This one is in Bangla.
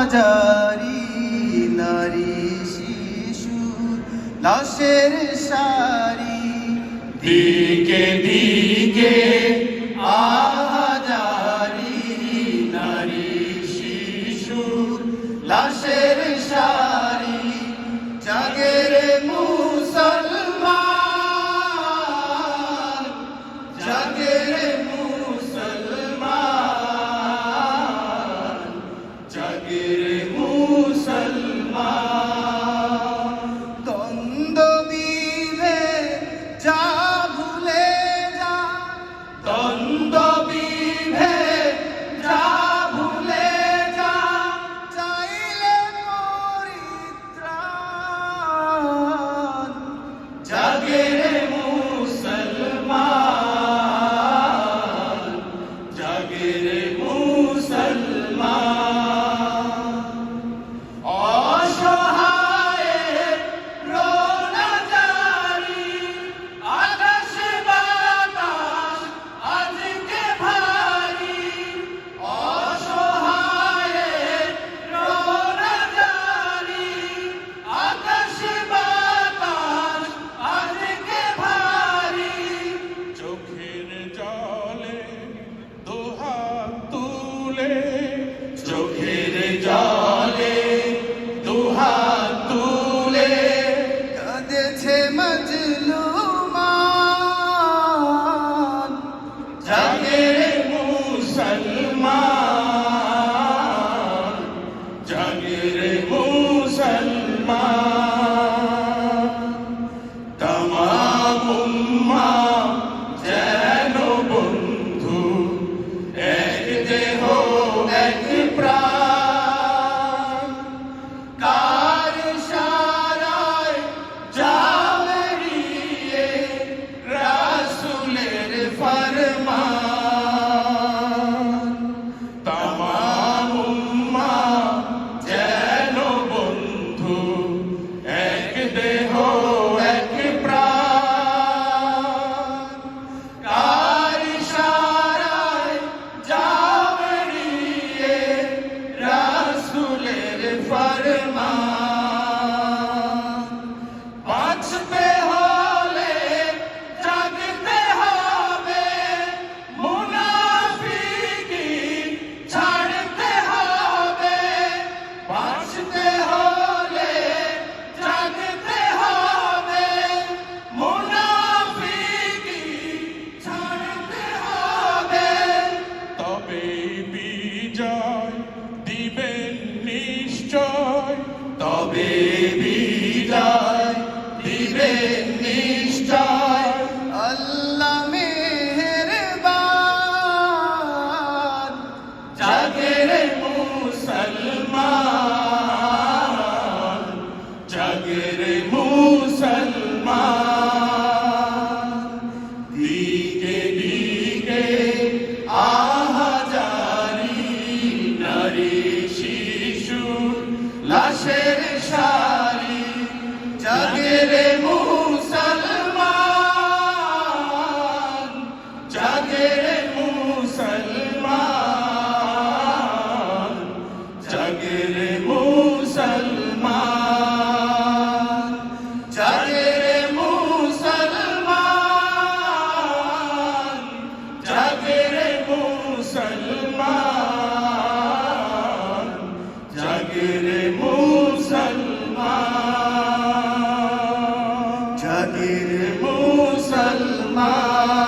হাজারি নারী শিশু, লাশের সারি। দিকে দিকে আহাজারি নারী শিশু, লাশের সারি। জাগের মুসলমান জাগের মুসলমান Senhor. मेरे मुसलमान তবে বিদায় দিবে শাড়ি জাগে রে মো Allah.